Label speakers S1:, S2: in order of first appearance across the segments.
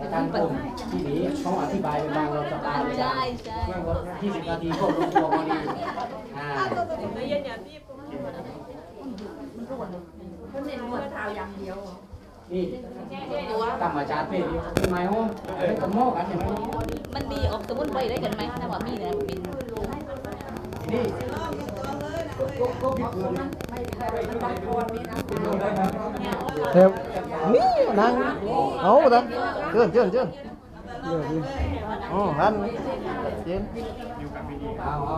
S1: อาจารย์ผมที่นี้เขาอธิบายเป็นบางเราสบายเลย
S2: ใช่ใช่
S1: เมื่อวันที่สิบนาทีก็รู้ตัวพอดีอ่า
S3: เน้นนวดเท้าอย่างเดียว
S1: นี่ตามาจารย์เป็นทำไมห้องเป็นกระโมกกันใช่ไหม
S2: มันมีออกสมุนไพรได้กันไหมถ้าว่ามีนะเป็น
S1: นี่
S4: เฮ้ยนี่นั่งเอาท่านเชิญเชิญเชิญเดี๋ยวดิอ๋อท่านเชิญ
S1: เอาเอา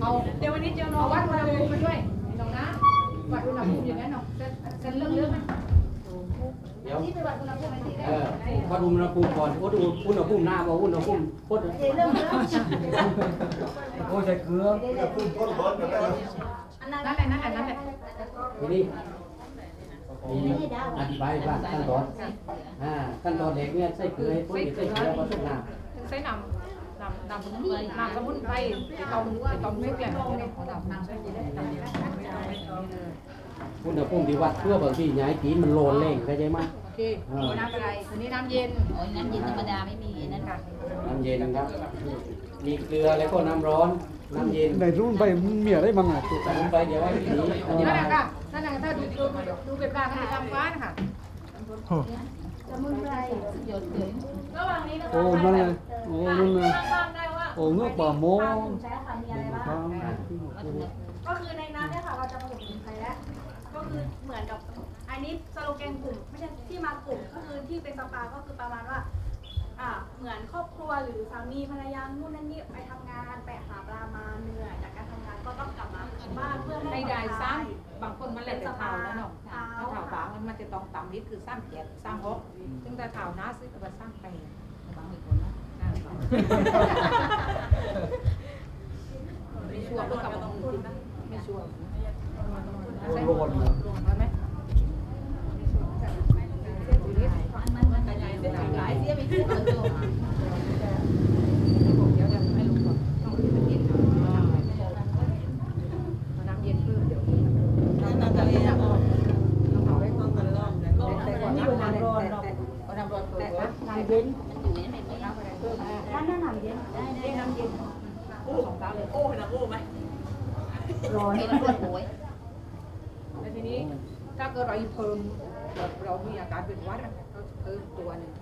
S3: เอาเดี๋ยววันนี้เจอน้องวัดอุณหภูมิมาด้วยน้องนะวัดอุณหภูมิอย่างนั้นน้องฉันเลือกเลือกไหม
S1: เดี๋ยว
S3: ที่ไปวัดอุณหภูมิที่
S1: เออวัดอุณหภูมิก่อนวัดอุณหภูมิหน้าว่าอุณหภูมิพด
S3: เรื่องเรื่อง
S1: โอ้ใส่เกลือ
S3: นั่นแหละนั่นแหละนั่นแหละ
S1: ทีนี้มีอธิบายว่าขั้นตอนอ่าขั้นตอนเด็กเนี่ยใส่เกลือให้ปุ๊บใส่เกลือผสมน้ำ
S3: ใช้น้ำน้ำน้ำสมุนไพรน้ำสมุนไพรที่ต้มที่ต้มไม่เปลี่ยนน้ำน้ำใช้กี่ได้น้ำกี่ได้น้ำไม่ได้
S1: อุณหภูมิที่วัดเพื่อบางทีย้ายกีนมันโลนเร่งเข้าใจไหม
S3: โอเคน้ำอะไรอันนี้น้ำเย็น
S2: โอ้ยน้ำเย็นธรรมดาไม่มีนั่นค่ะ
S1: น้ำเย็นครับ มีเกลือแล้วก็น้ำร้อน น้ำเย็น
S4: ในรุ่นไปมีอะไรบ้างอะ
S1: ใส่ลงไปเดี๋ยวไว้ทีนี้อธิ
S3: นั่น
S1: บา
S3: แห
S1: ย
S3: ละค่ะนั่นแหละถ้าดูดูดูเป็นปลาคำฟ้านะคะ
S2: ยอดเลย
S3: ระหว่างนี้นะ
S4: โอ้นั่นเลยโอ้นั่นเลยโอ้เงือกป่าโม
S5: ใช้ค่ะมีอะไรบ้าง
S4: ครับ
S5: ก็คือในนั้นเนี่ยค่ะเราจะผสมสมุนไพรแล้วก็คือเห มือนกับอันนี้สโลแกนกลุ่มไม่ใช่ที่มากลุ่มก็คือที่เป็นสปาก็คือประมาณว่าอ่าเหมือนครอบครัวหรือสามีภรรยานู่นนั่นนี่ไปทำงานไปหาปลามาเหนื่อยจากการทำงานก็ต้องกลับมาบ้านเพื่อ
S3: ใน
S5: ให้
S3: ได้ซ้ำบางคนมันแหละแต่เท้าแล้วเนาะถ้าเท้าบางมันจะต้องต่ำนิดคือซ้ำเจ็ดซ้ำหกซึ่งแต่เท้าหน้าซื้อกับซ้ำไป
S2: บางมีคนนะ
S3: ไม่ชัวร์เพื่อกับไม่ชัวร์
S4: โลน
S3: ไหม
S2: มันมันมันกระจายเป็นหลายเสียไปทั่วเลย
S3: เดี๋ยวจะให้ลุงก่อนต้องเป็นเย็นน้ำเย็นเพิ่มเดี๋ยวน้ำน้ำเย็นอ่อนน้ำเย็นต้องกันรอบแต่ก่อนน้ำร้อนเอาน้ำร้อนแต่น้ำเย็น
S2: มันอยู่ในไม่ไม่
S3: น้ำอะไรเพิ่ม
S5: ด้านหน้าหนำเย็น
S2: ได้ได้
S3: น้ำเย็นสองตาเลย
S2: ร้อนมันร้อนโวย
S3: แล้วทีนี้ถ้าเกิดเราเพิ่มเรามีอาการเป็นวัดก็เพิ่มตัวหนึ่ง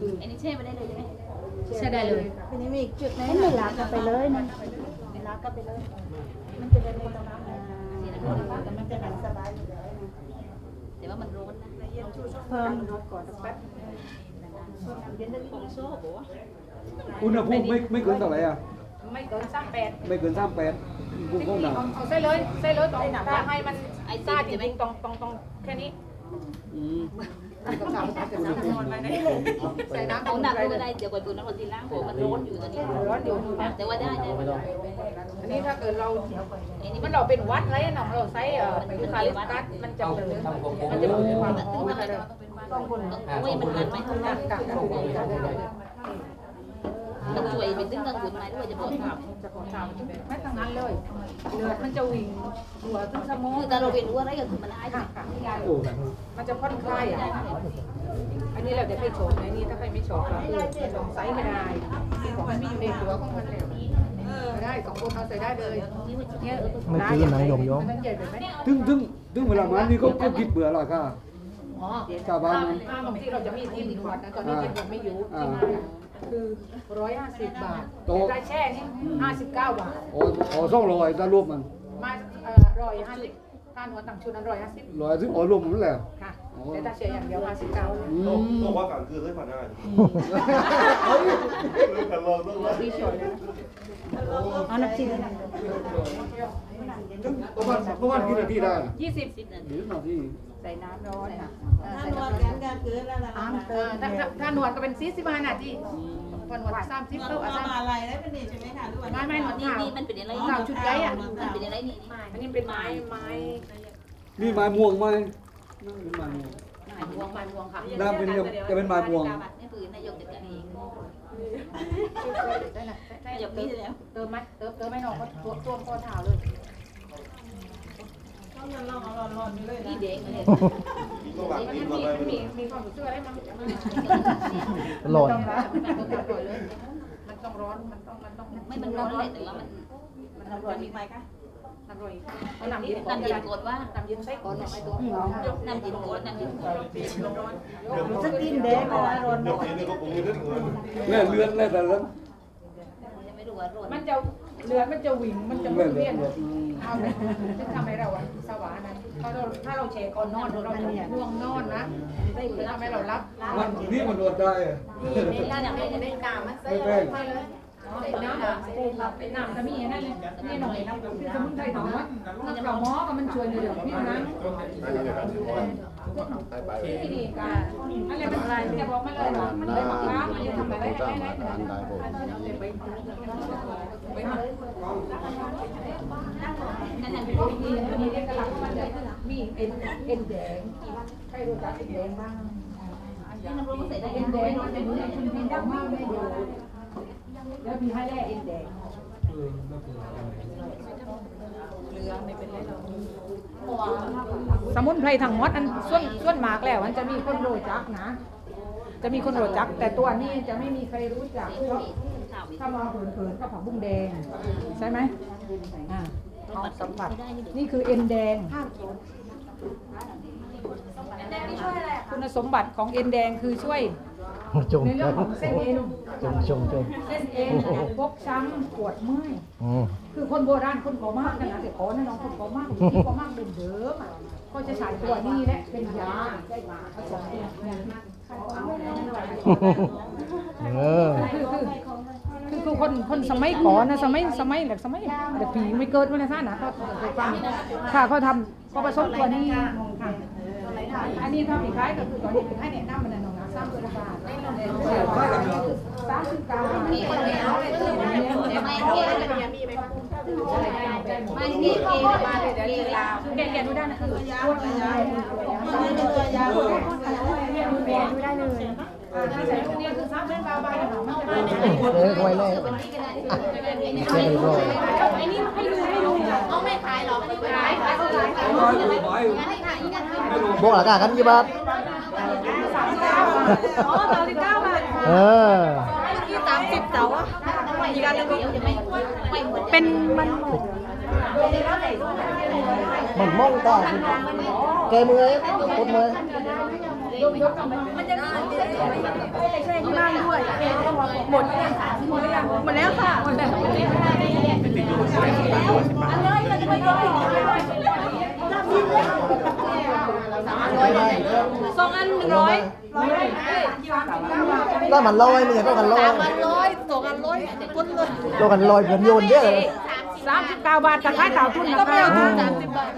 S3: คื อ
S2: อันนี้แช่ไม่ได้เลยใช่ไหม
S3: ใช่ได้เลย
S5: ทีนี้มีอีกจุดนึงไม่ลากกันไปเลยนะไม่ลากกันไปเลย มันจะเป็นคนละน้ำนะแต่มันจะหนังสบายอยู่แล้วนะ
S2: แต่ว่ามันร้อนนะ
S3: เพิ่มรสก่อนแป๊บ
S5: เย็นได้
S2: ผมชอบบอกว่า
S4: อุณหภูมิไม่ไม่เกินเท่าไหร่อะ
S3: ไม่เกินสามแปด
S4: ไม่เกินสามแปดกูก็หนาว
S3: เอาใส่เลยใส่เลยตรงถ้าให้มันไอ้ซ่าจริงๆตรงตรงตรงแค่นี้
S4: อืม
S3: ต้องการจะน้ำนอนไปได้ใส่น้ำ
S2: ขอา
S3: อุ่น
S2: หนัก
S3: ไป
S2: ก็
S3: เลย
S2: ได้เดี๋ยวก่อนดูนะคนที่ล้างผมมันร้อนอยู่ตอนนี้
S3: ร้อนอยู่
S2: แต่ว่าได้ได้
S1: ไม่ต้อั
S3: นนี้ถ้าเกิดเรา
S2: อันนี้
S3: มั
S2: น
S3: เราเป็นวัดไรน้องเราใส่เอ่อยูคาลิปตัสมันจะเป็นมันจะเป็นความหอมอะไรต้องคน
S2: โอ้ยมันหันไหม
S3: กักกักกักกั ก
S2: มันช่วยไปตึ้งกังวลไหมด้วยจะบอกถาม
S3: จะขอถามไม่ทั้งนั้นเลยเลือดมันจะวิ่งหัวทั้งสมอง
S2: คือถ้าเราเป็นรู้อะไรก็คือมันหาย
S3: ค่ะค่ะ
S4: โอ้
S3: มันจะผ่อนคลายอะอันนี้เราจะให้โฉมในนี้ถ้าใครไม่โฉมก็คือสองไซส์ไม่ได้ของมันมีอยู่ในตัวของมันแล้วได้สองคนเขาใส่ได้เลยเนี่ย
S4: ไม่คือหนังยมยม
S3: มันใหญ่ไปไหม
S4: ถึงถึงถึงเวลามานี่ก็ก็คิดเบื่อและค่ะ
S3: อ๋อ
S4: ชาวบ้าน
S3: ถ้าบางทีเราจะมีที่นวดนะตอนนี้ที่นวดไม่อยู่ที่มาคือร้อยห้าสิบบาทได้แช่นี่ห้าสิบเก้าบาท
S4: โอ้ขอส่องรอยถ้ารวมมัน
S3: มาเอ่อร้อยห้าสิบค่านวดต่างชุดนั้นร้อยห้าสิบ
S4: รอยซึ่งอ๋อรวมมันแล้ว
S3: ค่ะแต่ถ้าแช่อย่างเดียวห้าสิบเก้า
S4: อืม
S6: ต้องว่ากันคือให้ผ่านได้เลยกันลองต้องว่า
S3: พี่ช่วยเลย
S5: เอาน้ำจิ้ม
S4: ประมาณประมาณกี่นาทีได้น่ะ
S3: ยี่สิบ
S2: สิบนาที
S4: หรือนาที
S3: ใส่น้ำร้อนค่ะ
S5: ถ้านวดกันก็คือแล้วล่ะ
S3: เออถ้าถ้าถ้านวดก็เป็นสี่สิบห้านาทีพอนวดสามสิบ
S5: นวด
S3: เท่า
S5: มา
S3: กับ
S5: อะไรได้เป็นนี่ใช่ไหมคะด้วย
S3: ไม่ไม่หนวด
S2: นี่
S3: ขาว
S2: นี่มันเป็นอะไร
S3: ขาวชุดใหญ่อะ
S2: มันเป็นอะไรนี่
S3: อันนี้เป็นไม้ไม้
S4: นี่ไม้ม่วงไหมนั่นเป็นไม้ม่วง
S3: ไม้ม่วงไม้ม่วงค่ะ
S4: น้ำเป็นจะเป็นไม้ม่วง
S2: นี่คือนายกจัดการเอง
S3: ได้นะ
S2: นายกมีแล้ว
S3: เติมไหมเติมเติมไม่น้องก็ตัวตัวคอเท้าเลย
S5: ต้องเงินลองเอาร้อนๆไปเลย
S2: นี่
S5: นะ
S2: เด็กเลย
S6: กิน
S3: มี
S6: เข้าไป
S3: มีมีความรู้สึกอะไรบ้าง
S7: อร่อย
S3: มันต้องร้อนมันต้องมันต้อง
S8: ไม่มันร้อนเลยแต่ว่ามัน
S3: มันอร่อยมีไหมคะอร่อยเอาน้ำเย็น
S8: น้ำเย็นกดว่า
S3: น้ำเย็นใส่ก่อนหน่อยตัว
S8: น้ำเย็นกดน้ำเย็นกด
S3: สกินแดงร้อนร้อน
S6: เดี๋ยวกินนี่ก็คงไม่ได้เงิน
S1: เนี่ยเลือดเลยแต่ละ
S8: ยังไม่รู้ว่าร้อน
S3: มันจะเลือดมันจะวิ่งมันจะหมุนเวียน เอาจะทำให้เราอะสว่างนั้นถ้าเราถ้าเราเชคก่อนนอนเราจะง่วงนอนนะจะทำให้เรารับ
S1: มันนี่มันโดได้อะ
S3: นี่น้ำไม่ได้น้ำมันใส่ไปเลยน้ำเป็นน้ำจะมีนั่นเลยนี่หน่อยน้ำคือสมุนไพรถามว่าเราหมอกมันช่วยในเรื่องพี่นะ
S6: อันนี้ในการถือว่าให้ไป
S3: ที่ดีกันอะไรมันอะไรจะบอกมันเลยมันเลยบอกว่ามันจะทำอะไรได้ได้ได้
S6: อันใดผม
S8: นั่นน่ะ
S3: มีมีเอกลักษณ์มันเลยมีเอ็นเอ็นแดงใครรู้จักเอ็นแดงบ้าง
S8: ที่น้ำร้อนใส่ได้
S3: เอ็นแดงมันจะมีคุณพินดำมากไม่ดูแล้วมีให้แร่เอ็นแดง สมุนไพรทั้งหมดอันส่วนส่วนมากแล้วมันจะมีคนโรจักนะ จะมีคนโรจัก แต่ตัวนี้จะไม่มีใครรู้จักเพราะ
S8: ข่าวอีก
S3: ถ้ามาเผินๆก็ผักบุ้งแดงใช่ไหมอ่าเอาสัมผัสนี่คือเอ็นแดง
S5: แดงนี่ช่วยอะไรอะคะ
S3: คุณสมบัติของเอ็นแดงคือช่วย
S7: จง
S3: ในเรื่องของเส้นเอ็น
S7: จงจงจง
S3: เส้นเอ็นฟกช้ำปวดเมื่อย
S7: อืม
S3: คือคนโบราณคนขอมากนะแต่ขอนะน้องคนขอมากคนขอมากเป็นเดิมอะก็จะใช้ตัวนี้แหละเป็นยาผสมเนี่ย
S7: เออ
S3: คือคือคือคือคนคนสมัยก่อนนะสมัยสมัยแบบสมัยแบบผีไม่เกิดมาในซ่านนะก็เคยฟังค่ะเขาทำเขาผสมตัวนี้ค่ะอันนี้ถ้าผีคล้ายก็คือตอนนี้ผีคล้ายเนี่ยน้ำมัน น้องนะสามตัวละบาทสามสิบเก้าไม่
S8: ไม่เกย์ไม่เกย์มาเย์ลาว
S3: แกแกดูได้นะคือปวดเลยถ้าใส่ตรงนี้คือสามเส้นบาบาเนี่ยมันจะได้
S7: เออไว้เลยอะเรียบร้อย
S3: ไอ้นี่ให้ดูให้ดู
S8: เอาไม่ขายหรอกขายขายขายขายงั้นให้ขายกัน
S7: บอกหลักการกันกี่บาท
S5: อ๋อสามสิบเก้าบาท
S7: เออ
S5: ที่สามสิบเสาอะ
S8: อีกอันนึงจะไม่ไม่หมด
S5: เป็นมัน
S7: มันมองตาแกมือปวดมือ
S5: มันจะมีเส้นไปแช่ที่บ้านด้วยหมดยังหมดยังหมดแล้วค่ะหมดแล้วอันเลยมันจะไปก่อน สองอันหนึ่งร้อย
S7: ถ้ามันลอยเนี่ยก็กันลอย
S8: มันร้อยสองอันร้อยคนเลย
S7: เรากันลอยเหมือนโยนเยอะเลย
S3: สามสิบเก้าบาทตะไคร้ต่าทุนนะคะ
S7: อืม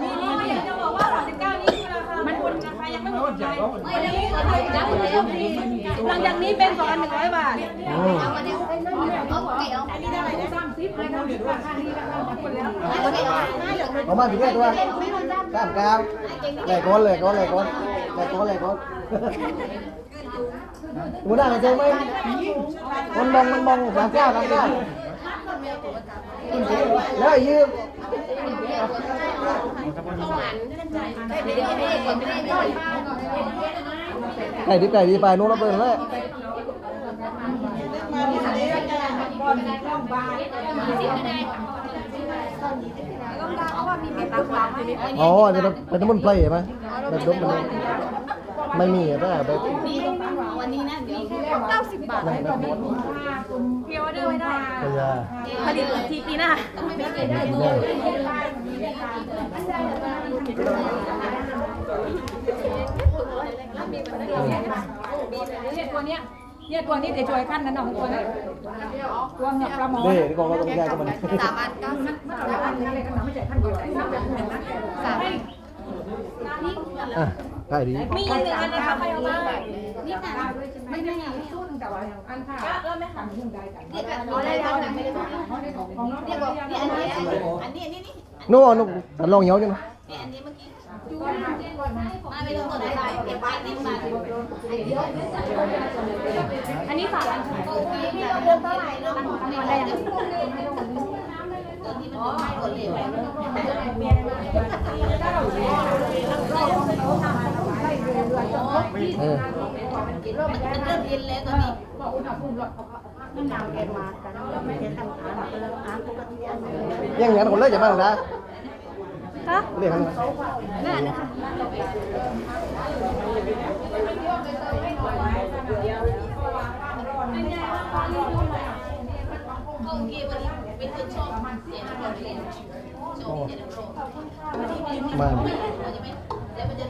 S5: นี่นี่จะบอกว่าสามสิบเก้านี่คือราคามันคุณราคายังไม่หมดเลย
S8: ไม่ได้ไม่ได้จับแล้ว
S5: หลังจากนี้เป็นสองอันหนึ่งร้อยบาท
S7: อืม
S8: เอามาเนี่ยเอาไปเอาอันนี้ได้ไหม
S3: สามสิบเลยนะราคานี้ราคาหมดแล้ว
S8: เอาไปเอา
S7: เอามาถึงแค่ตัวกล้ามกล้ามแหลกก้อนแหลกก้อนแหลกก้อนแหลกก้อนแหลกก้อนหัวหน้าใจไหมมันมองมันมองสามเก้าสามเก้าแล้วยืมไก่ดิบไก่ดีไปนู้นเราเปิดเลย อ๋อจะเป็นน้ำมันไพรใช่ไหมแบบดมมันไม่มีอะแต่แบบ
S8: วันนี้นะมี
S5: เก้าสิบบาท
S7: นั่นแบบดม
S5: เพียวเดอร์ไว้ได้ผลิตทีปีหน้า
S8: ต้องไม่เกินได้
S7: เนี่ย
S3: เนี่ยตัวเนี้ยเนี่ยตัวนี้จะช่วยขั้นนั้นหน่อยตัวนี้ตัวเงือกปลาหมอ
S7: นี่ที่กองเราต้องแก้กับมัน
S8: สามอันเก้าสิบ
S3: สามอันนี้เลยก็ทำให้ใจขั้นเดียวได้สามอัน
S8: สามอัน
S7: อะไก่ดี
S5: มีอีกหนึ่งอันนะคะใครเอามา
S8: นี่ค่ะ
S3: ไม่ได้สู้แต่ว่าอันค่ะ
S5: เริ่มไหมคะ
S3: ทำยุ่งได้กัน
S8: เรียกอะไรเราหนังไม่ได้บอก
S3: ของน้อง
S8: เรียกบอกนี่อันนี้อันนี้อันนี้นี่
S7: นู้นนู้นแต่ลองเหี้ยวจังนะ
S8: นี่อันนี้เมื่อกี้มาไม่ต้ อันนี้ฝา
S5: อันนี้ฝากอันค่ะ
S8: พี่เราเดินเท่าไหร่เรื่องของนี่อะไรตัวนี้มันไดเลย
S3: ไล่เรือจน
S7: เออ
S8: เริ่มมันเริ่มเย็นแล้วตอนนี้
S3: บอกอุณหภูมิลด
S8: น้ำแกมากันแล้วไม่ได้ทำทานแล้วอ่านปกติอันนี้
S7: ยังงั้นคนเลิกจะมาหรอย่า
S8: นะคะ
S2: เขาเกี่ยวกับเป็นคนชอบเสียงเพลงชอบเสียงเพลง
S7: มา
S2: แล้วมันะ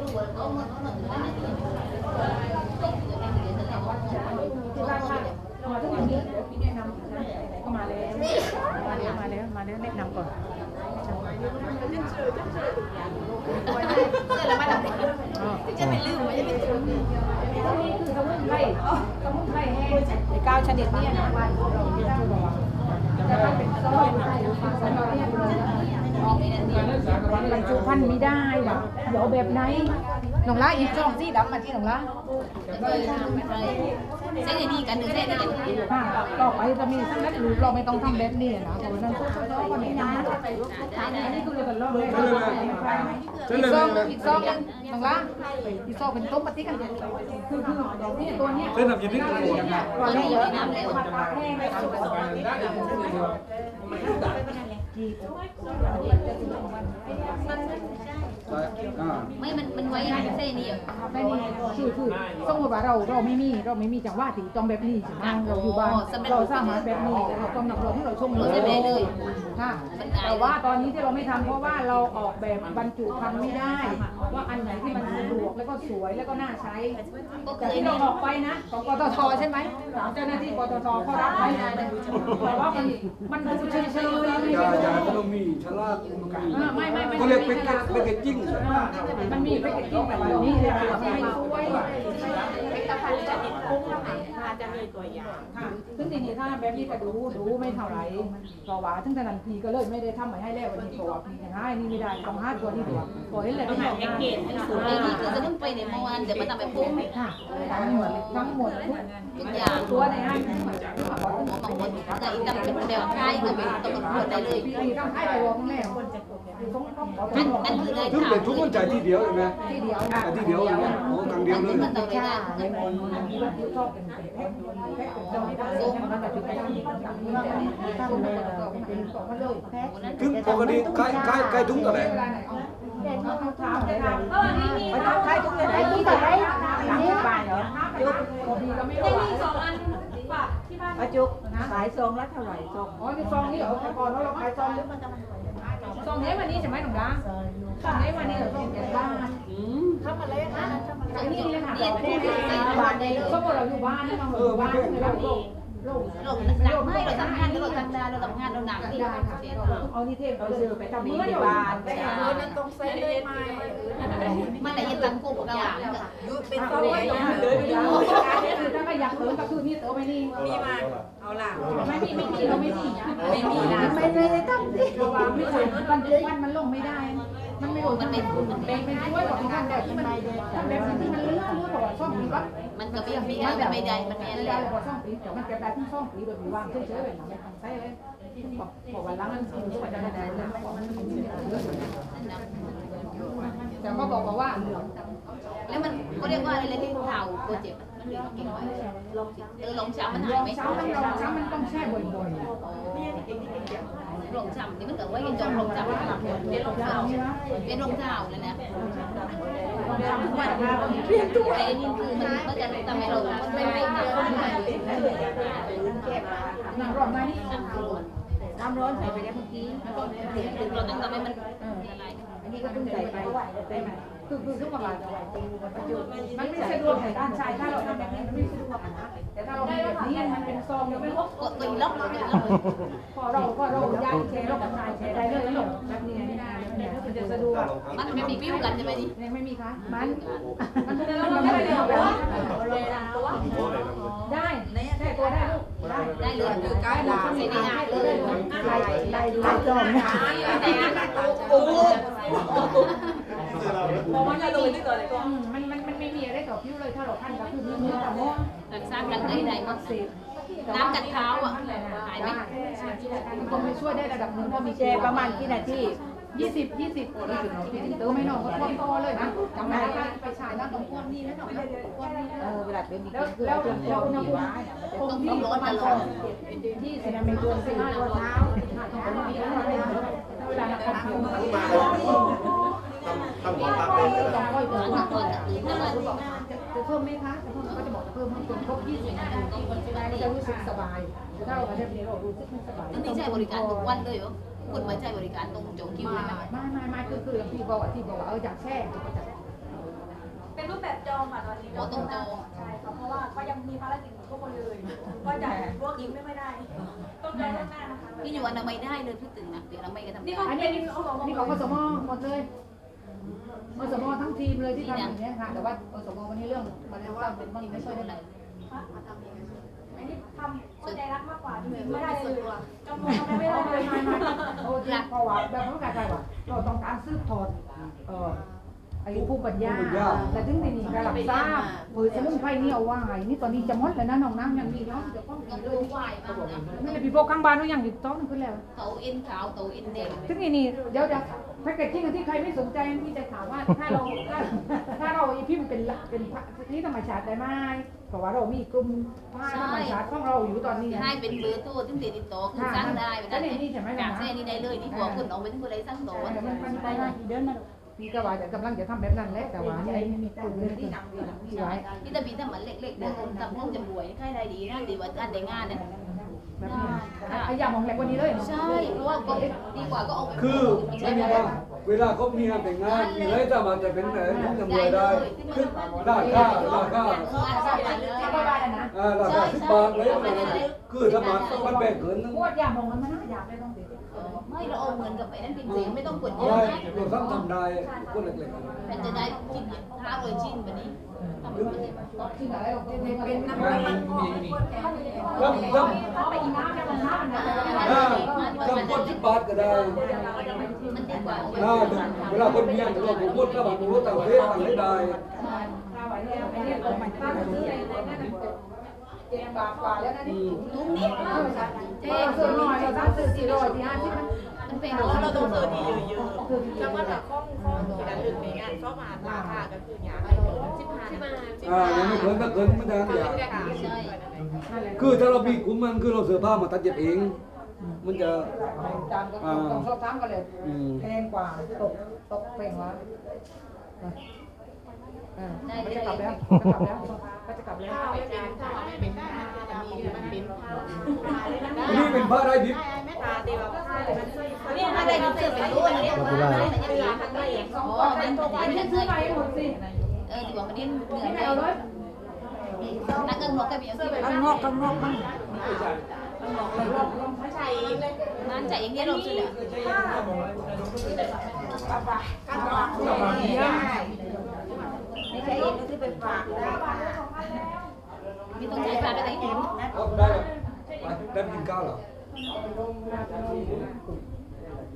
S2: รู้ว่าเขามันมันมันอะไรที่ต้องจะเป็นเรื่องอะไรก็
S3: ที่บ้านค่ะมาทุกวันนี้เดี๋ยวพี่แนะนำก็มาแล้วมาแล้วมาแล้วมาแล้วแนะนำก่อน
S2: เสื้อละมันอะไร
S3: อ๋อ
S2: จะไม่ลืมไม่จะไม่ลืม
S3: ตรงนี้คือสมุนไพรสมุนไพรแห้งในเก้าชนิดเนี่ยนะ บรรจุพันธุ์ไม่ได้หรอเดี๋ยวแบบไหนหนองละอีกจ้องที่ดับมาที่หนองละ
S2: เส้นดีกันหนึ่งเส้นดีกัน
S3: ค่ะต่อไปจะมีทั้งนั้นหรือเราไม่ต้องทำแบบนี้นะเพราะนั้นก็ก็แนะนำอันนี้คือเราจะลองเลยอีกซองอีกซองหนึงหนองละอีกซองเป็นต้มปฏิกันคือคือนี่ตัวเนี้ย
S4: เส้นทำยินดีกับผม
S3: ก่อนแรกเยอะ
S2: น้ำแล้ว
S3: แห้งเลย
S2: ไม่ มัน มันไว้เส้นนี้
S3: ไม่นี่คือคือต้องบอกว่าเราเราไม่มีเราไม่มีจังหวะที่ต้องแบบนี้ใช่ไหมเราอยู่บ้านเราสร้างมาแบบนี้เราต้องนักร้องที่เราชงเลยค่ะแต่ว่าตอนนี้ที่เราไม่ทำเพราะว่าเราออกแบบบรรจุภัณฑ์ไม่ได้ ว่าอันไหนที่มันสะดวกแล้วก็สวยแล้วก็น่าใช้
S2: ก็เค
S3: แต่
S2: ย
S3: ที่เราออกไปนะของปตทใช่ไหมเจ้าหน้าที่ปตทเขารับไปแต่ว่ามันมันดูเฉยๆ
S4: ยายาก็ต้องมีฉลาด
S3: อ่าไม่ไม่ไม่
S4: เขาเรียกเป็นเป็นเป็นจิ้ง
S3: มันมีแพ็กเกจจิ้งแบบนี้เลยค่ะไม่สวย
S8: เป็น ตะพันจะติดคุ้งนะคะอาจจะมีตัวอย่าง
S3: ค่ะซึ่งทีนี้ถ้าแบบนี้ก็ดูดูไม่เท่าไหร่เพราะว่าถึงขนาดพีก็เลยไม่ได้ทำมาให้แล้ววันนี้เพราะว่าพียังให้นี่ไม่ได้ต้องห้าตัวนี้ตัวตัวเห็นเลยต้องบอกงาน
S2: ไอ้นี่คือจะต้องไปในเมื่อวานแต่มาทำแบบปุ๊บ
S3: ค่ะทั้งหมดทั้งหมดทุก
S2: ทุกอย่าง
S3: ตัวในห้างทั้งหมดขอต้อง
S2: บางคนแต่อีกตั้งเป็นแบบใกล้ก็เป็นต้องเป็นคนได้เลย
S3: พีต้องให้ไปวงแม่ต้ องต้องขอ
S2: อัน
S3: ต้อง
S2: อันคือได้
S4: ทุก
S2: ถาม
S4: เป็นทุกคนใจที่เดียวใช่ไหม
S3: ที่เดียว
S4: ที่เดียวเลยโอ้ครั้งเดียวเลย
S2: มันต้องไปได้
S3: ในมนอันนี้ว่าที่ชอบเป็นแพ็คแพ็คเราไม่ได้ส่งมันแบบเป็นการที่ต่างๆนี่แต่ถ้ามันเป็นของมันเลยแพ็ค
S4: ถึงปกติใกล้ใกล้ใกล้ทุ่งตัวไหน
S3: เวลาไหนเอาเด่นเขาถามเลยค่ะ
S5: เออนี่มี
S3: ไปต้องใช้ทุกไหนที่ไหนสามสิบบาทเหรอจุกพอดีก็ไม่
S5: ยั
S3: รู้
S5: งมีสองอันฝากที่บ้าน
S3: ป้าจุกขายซองละเท่าไหร่ซองอ๋อนี่ซองนี่เหรอแต่ก่อนเราขายซองซ องนี้วันนี้ใช่ไหมหนุ่มล้างซองนี้วันนี้หรือซองเจ็ดบาท
S5: ทำอะไรนะ
S3: อันนี้เลยค่ะ
S2: เรียนพูดใส่
S3: บาทได้เลยสมมติเราอยู่บ้านนะเราอยู่บ้านเราโลกโลก
S2: เราหนักไม่เราทำงานเราทำงานเราทำงานเราหนักนี่
S3: ได้ค่ะเอานี่เทพเอาซื้อไปทำมือในบ้าน
S5: แต่อย่างนี้มันต้องใส่เลยไหม
S2: มันแต่ยังตังกูบอกอย่าง
S5: เป็นซองไว้ตรง
S3: เดินไปดู ถ้าไม่อก็คือนี่เติมไปนี่
S5: มีมา เอาล่ะ
S3: ไม่มีไม่มีเราไม่มี
S5: ไม่มีนะ
S3: ไม่ได้ทำสิระว่าไม่ใช่มันมันมันลงไม่ได้ มันไม่โดนมันเป็นเป็นเป็นช่วยของมันแบบที่มันแบบที่มันเลื่อนเลื่อนบอกว่าช่องปีวัด
S2: มันก็ไม่มีมันไม่ได้มันไม่
S3: ไม่
S2: ได้
S3: ได้บอกช่องปีแต่มันก็บได้ที่ช่องปีโดยมีวางเฉยๆแบบนั้นไม่ต้องใช้เลยบอกบอกวันหลังมันกินทุกวันจะได้เลยแต่ก็บอกว่า
S2: แล้วมันเขาเรียกว่าอะไรที่ข่าวโปรเจกต์ มันเรียกว่าเก่งไว้เออลงช้ำมันหายไหม
S3: เช้ามันเราเช้ามันต้องแช่บ่อยๆ
S2: ลงช้ำนี่มันเกิดไว้ยังจองลงช้ำเป็นลง
S3: ๆ
S2: เท้าเป็นรองเท้าแล้วนะ
S3: เปลี่ยนตัว
S2: ไอ้นี่คือมันมันจะทำให้เราไม่ไม่หนักไม่หนัก
S3: หนังร้อนมานี่
S8: น้ำร้อนใส่ไปแล้วเมื่อกี้
S2: เราต้องทำให้มันอะไร
S8: อันนี้ก็เพิ่งใส่ไปได้ไหม
S3: คือคือทุกวันมันไม่สะดวกในด้านชายถ้าเราทำแบบนี้มันไม่สะดวกนะแต่ถ้าเราทำแบบนี้มันเป็นซองยังไม่พก
S2: ก็ก็ล็อกเลยล็อกเลย
S3: พอเราก็เราย้ายแชร์เรากับนายแชร์ได้เลยแล้วแบบนี้นี่นะเนี่ยมันจะสะดวก
S2: มันไม่มีวิวกันใช่ไหมนี่
S3: ไม่มีคะมันมันมันไม่ได้แบบได้ได้ตัวได้ลูกได้
S2: ได้เลยใกล้ละใส่ในอ่างเลย
S3: ไล่ไล่ไล่จอม
S2: โอ้โห
S5: มันจะเลยนี่ก่อนเลยก่อน
S3: มันมันมันไม่มีอะไรต่อผิวเลยถ้าเราพันก็คือมีเนื้อแต่ม่วง
S2: รักษากันได้ได้มั้ง
S3: สิบ
S2: น้ำกัดเท้าอะหายไหม
S3: มันคงไม่ช่วยได้ระดับหนึ่งเพราะมี
S8: แชร์ประมาณกี่นาที
S3: ยี่สิบยี่สิบยี่สิบเติมไม่นอนก็ท่วมคอเลยนะจำได้ไปฉายแล้วต้องท่วม
S2: นี้แล้วหน่อยนะก้อนนี้
S8: เออเวลาเป็น
S3: แล้วแล้วแล้วอุณหภูมิคงที่ประมาณสองที่สิบเป็นตัวสี่ตัวเท้าเวลาเราทำ ผิว
S6: ทำหมอพักเลยก็ได้
S3: ต้องค่อยเพิ่ม
S2: จากก่อนจะตื่นขึ้นมา
S3: จะเพิ่มไหมคะจะเพิ่มก็จะบอกเพิ่มให้คนครบ20นาทีก็จะรู้สึกสบายถ้าเราประเทศนี้เรารู้สึกไม่สบาย
S2: อันนี้ใช้บริการทุกวันเลยเหรอคุณมาใช้บริการตรงโจคิวเลยไหม
S3: ไม่ไม่ไม่คือคือที่บอกที่บอกว่าเอออยากแช่ก็จะ
S5: เป็นรูปแบบจองค่ะตอนนี้เราต้องจองใช่ค่ะเพราะว่าก็ยังมีภารกิจของทุกคนเลย ก็จะ work in ไม่ค่ได้ ต้องจองล่วงหน้านะคะ
S2: พี่อยู่อนามัยได้เลยพี่ตึงนะเดี๋ยวอนาไมัยก็ทำ
S5: นี่ก็
S3: อันนี้นี่ของอสมหมดเลย อสมทั้งทีมเลยที่ทำอย่างนี้ค่ะ แต่ว่าอสมวันนี้เรื่องมันเรื่องว่าเป็นมันไม่ค่อยได้
S5: อันนี้ทำคนใจรักมากกว่าจริงๆไม่ได้เลยจำนวนทำไม่ได้เลย
S3: ไม่ไม่โอ้ที่เพราะว่าแบบเขากลายว่าเราต้องการซื้อพอร์ตเอ่อ ไอ้ผู้ปัญญา แต่ถึงในนี้การรับทราบเผยสมุนไพรนี่เอาว่าไงนี่ตอนนี้จะหมดแล้วนะน้องน้ำยังมีแล้วเดี๋ยวต้อง
S2: ต้อง
S3: เล
S2: ดู
S3: ย
S2: วายมากนะ
S3: นี่เลยพี่โบข้างบ้านว่ายังอยู่ต้นขึ้นแล้ว
S2: เขาเอ็นขาวเขาเอ็นแดง
S3: ซึ่งนี่นี่เดี๋ยวจะแพ็กเกจจิ้งที่ใครไม่สนใจที่จะถามว่าถ้าเราถ้าถ้าเราอีพิมพ์เป็นละเป็นนี่ธรรมชาติได้ไหมเพราะว่าเรามีกลุ่มผ้าธรรมชาติของเราอยู่ตอนนี้
S2: ให้เป็นเบอร์โทรที่ติดต่อคือสั่งได้เวลาจากแค่นี้ได้เลยนี่บอกคุณเอาไปทั้งคนใดสั่งโดน
S3: มันมันไปได้เดินมา พี่ก็ว่าจะกำลังจะทำแบบนั้นแหละแต่ว่านี่มีกลุ่มที่ที่ไว้
S2: นี่แต่พี่เหมือนเล็กๆเดี๋ยวทำพวกจะรวยใครได้ดีนะดีกว่าอันแต่งานนะ
S3: แบบนี้ไอ้ยามองแหลกวันนี้เลย
S2: ใช่เพราะว่าก็ดีกว่าก็เอาไป
S4: คือไม่มีว่า เวลาเขามีงานแต่งงานมีอะไรสามารถจะเป็นแต่ต้องจะรวยได้คือราคาราคา
S3: ก็ได้นะ
S4: อ่าราคาสิบบาทเลยคือสามารถมันแบ่งเกินนึง
S3: พวดยามองมันมันน่าอยากได้ต้องติด
S2: ไม่เราเอาเหมือนกับไอ้นั่นเป็นเสีไม่ต้องกดเย
S4: อะ
S2: นะ
S4: เราทำทำได้คนเล็กๆ
S2: มันจะได้ชิ้นห้าร้อยชิ้นแบบนี้ ทำเป็น
S3: ที่ไหนเราเป็นเป็นน้ำมัน
S4: ทำทำ
S3: เข้าไปอีน้ำเนี่ยมันน้ำนะ
S4: อ่าทำคนสิบบาทก็ได้
S2: มันดีกว่า
S4: อ่าเวลาคนเมีงานเราผมพูดแล้วผมรู้ต่างประเทศต่างประเทศได้
S3: เจ็ดบาทกว่าแล้วนะนี่
S2: ตุ้มนี่
S3: เจ๊ซื้อหน่อยเราซื้อสี่ร้อยที่ห้าสิบมัน
S2: เป็น
S9: เพราะเราต้องเจอที่เยอะ
S3: คือ
S9: ๆแล้วก็แบบข้อ ข้องกันหนึ่งในงานก็มาราคาก็คืออย่างสิบห้าสิบห้าสิบ
S4: อ่า
S9: ห้า
S4: ยังไม่เกินถ้าเกินมันจะอย่าง
S2: ใช่
S4: คือถ้าเรามีกลุ่มมันคือเราเสื้อผ้ามาตัดเย็บเอง มันจะ
S3: ตามก็ต้องสอบถามกันเลย
S4: อืม
S3: แพงกว่าตกตกเพลงวะก็จะกลับแล้วก็จะกลับแล้วก็จะกลับแล้ว
S9: ข้าวไม่เป็นข้าวไม่เป็นได้จะมีมันเป็นข้าว
S4: อันนี้เป็นผ้าได้ดิบ
S9: ไม่ทาตีแบบข้าวมันช่วย
S2: เนี่ยอะไรที่เสื้อเป็นรุ่นเนี่ย
S9: เวลาทั้งละเอียด
S2: อ๋อมันมันซื้อไปหมดสิ เออที่บอกมันนี่เหนื่อยเลยนักเงินหัวกระเบียงที่เป็น
S3: ข้างนอกข้างนอกมัน
S9: ไม่ใช่เองเลย
S2: งานจ่ายอย่างเงี้ยเราซื้อเนี่ย
S9: การวางไม่ใช่เองก็คือไปฝากได้ค่ะ
S2: ไม่ต้องใช้ปลาไปไหนเห็น
S4: ได้ได้กินข้าวเหรอ